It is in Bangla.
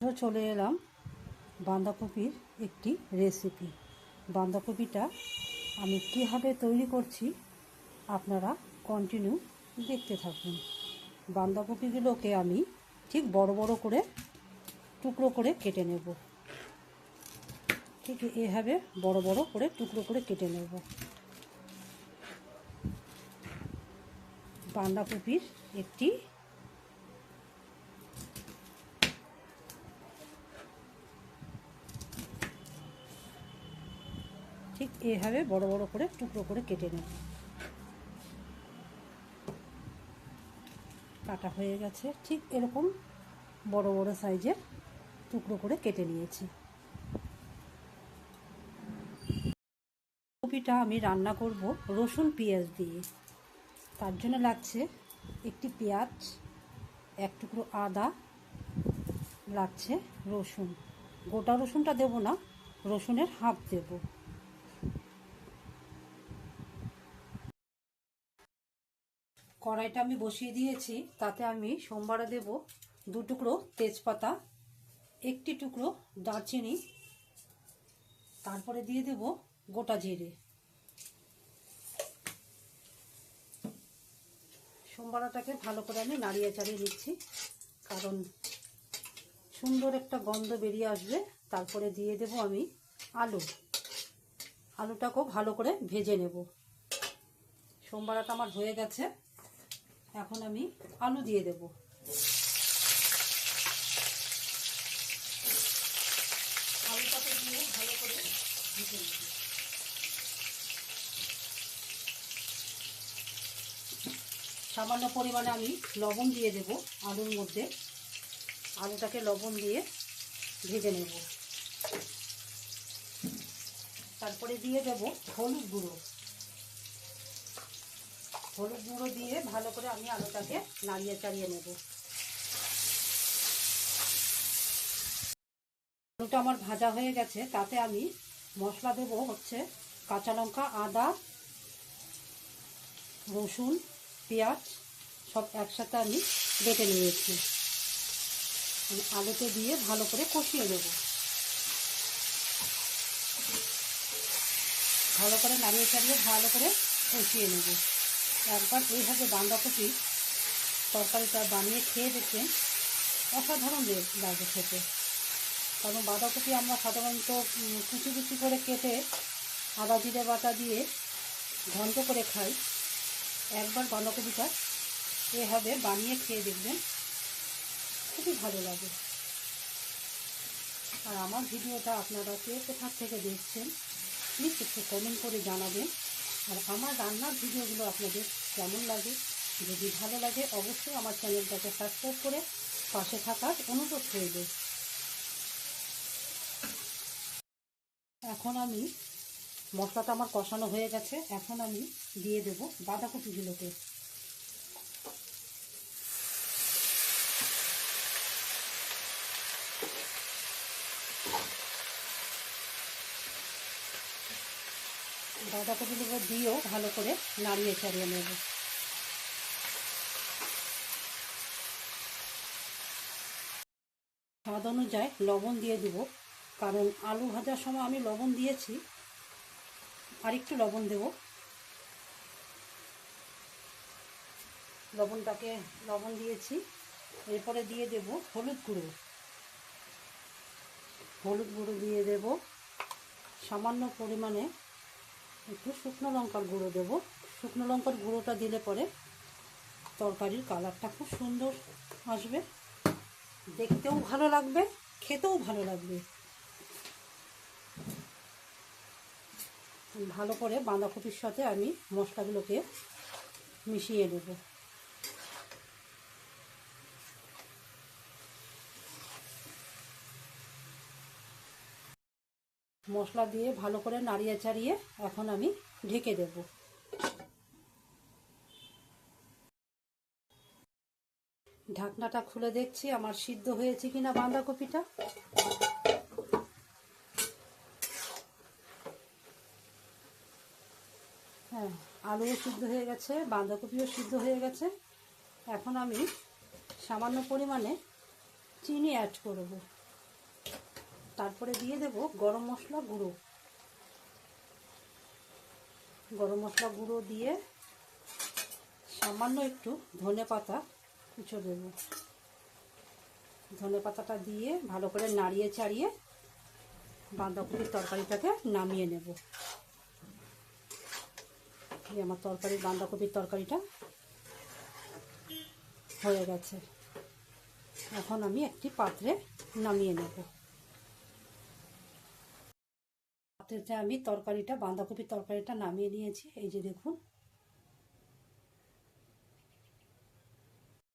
চলে এলাম বাঁধাকপির একটি রেসিপি বাঁধাকপিটা আমি কীভাবে তৈরি করছি আপনারা কন্টিনিউ দেখতে থাকুন। বাঁধাকপিগুলোকে আমি ঠিক বড় বড় করে টুকরো করে কেটে নেব। ঠিক এভাবে বড় বড় করে টুকরো করে কেটে নেব। বাঁধাকপির একটি ঠিক এভাবে বড় বড় করে টুকরো করে কেটে নেব। কাটা হয়ে গেছে। ঠিক এরকম বড় বড় সাইজের টুকরো করে কেটে নিয়েছি। কপিটা আমি রান্না করব রসুন পেঁয়াজ দিয়ে। তার জন্য লাগছে একটি পেঁয়াজ, এক টুকরো আদা, লাগছে রসুন। গোটা রসুনটা দেব না, রসুনের হাফ দেবো। কড়াইটা আমি বসিয়ে দিয়েছি, তাতে আমি সোমবারে দেব দু টুকরো তেজপাতা, একটি টুকরো দারচিনি, তারপরে দিয়ে দেব গোটা জিরে। সোমবারাটাকে ভালো করে আমি নাড়িয়ে চাড়িয়ে নিচ্ছি, কারণ সুন্দর একটা গন্ধ বেরিয়ে আসবে। তারপরে দিয়ে দেব আমি আলু। আলুটাকেও ভালো করে ভেজে নেব। সোমবারাটা আমার হয়ে গেছে। এখন আমি আলু দিয়ে দেব। আলুটাকে দিয়ে ভালো করে ভেজে নেব। সামান্য পরিমাণে আমি লবণ দিয়ে দেব আলুর মধ্যে। আলুটাকে লবণ দিয়ে ভেজে নেব। তারপরে দিয়ে দেব হলুদ গুঁড়ো। হলুদ গুঁড়ো দিয়ে ভালো করে আমি আলুটাকে নাড়িয়ে চাড়িয়ে নেব। আলুটা আমার ভাজা হয়ে গেছে, তাতে আমি মশলা দেবো হচ্ছে কাঁচা লঙ্কা, আদা, রসুন, পেঁয়াজ, সব একসাথে আমি বেটে নিয়েছি। আলুতে দিয়ে ভালো করে কষিয়ে দেব ভালো করে নাড়িয়ে চাড়িয়ে ভালো করে কষিয়ে নেব। একবার এইভাবে বাঁধাকপি তরকারিটা বানিয়ে খেয়ে দেখবেন অসাধারণ লাগে খেতে। কারণ বাঁধাকপি আমরা সাধারণত কুচি কুচি করে কেটে আদা জিরে বাটা দিয়ে ঘন্ট করে খাই। একবার বাঁধাকপিটা এভাবে বানিয়ে খেয়ে দেখবেন খুবই ভালো লাগে। আর আমার ভিডিওটা আপনারা কে কোথার থেকে দেখছেন, প্লিজ একটু কমেন্ট করে জানাবেন। আর আমার রান্নার ভিডিওগুলো আপনাদের কেমন লাগে, যদি ভালো লাগে অবশ্যই আমার চ্যানেলটাকে সাবস্ক্রাইব করে পাশে থাকার অনুরোধ রইল। এখন আমি মশলাটা আমার কষানো হয়ে গেছে, এখন আমি দিয়ে দেবো বাঁধাকপিগুলোকে। বাঁধাকপিগুলো দিয়েও ভালো করে নাড়িয়ে চাড়িয়ে নেব। স্বাদ অনুযায়ী লবণ দিয়ে দেব, কারণ আলু ভাজার সময় আমি লবণ দিয়েছি আর একটু লবণ দেব। লবণটাকে লবণ দিয়েছি, এরপরে দিয়ে দেব হলুদ গুঁড়ো। হলুদ গুঁড়ো দিয়ে দেব। সামান্য পরিমাণে একটু শুকনো লঙ্কার গুঁড়ো দেবো। শুকনো লঙ্কার গুঁড়োটা দিলে পরে তরকারির কালারটা খুব সুন্দর আসবে। দেখতেও ভালো লাগবে, খেতেও ভালো লাগবে। ভালো করে বাঁধাকপির সাথে আমি মশলাগুলোকে মিশিয়ে নেব। মশলা দিয়ে ভালো করে নাড়িয়ে চাড়িয়ে এখন আমি ঢেকে দেব। ঢাকনাটা খুলে দেখছি, আমার সিদ্ধ হয়েছে কিনা বাঁধাকপিটা। হ্যাঁ আলুও সিদ্ধ হয়ে গেছে, বাঁধাকপিও সিদ্ধ হয়ে গেছে। এখন আমি সামান্য পরিমাণে চিনি অ্যাড করব তারপরে দিয়ে দেব গরম মশলা গুঁড়ো। গরম মশলা গুঁড়ো দিয়ে সামান্য একটু ধনে পাতা কুচো দেবো। ধনে পাতাটা দিয়ে ভালো করে নাড়িয়ে চাড়িয়ে বাঁধাকপির তরকারিটাকে নামিয়ে নেব। আমার তরকারি, বাঁধাকপির তরকারিটা হয়ে গেছে। এখন আমি একটি পাত্রে নামিয়ে নেব। পাত্রেতে আমি তরকারিটা বাঁধাকপির তরকারিটা নামিয়ে নিয়েছি। এই যে দেখুন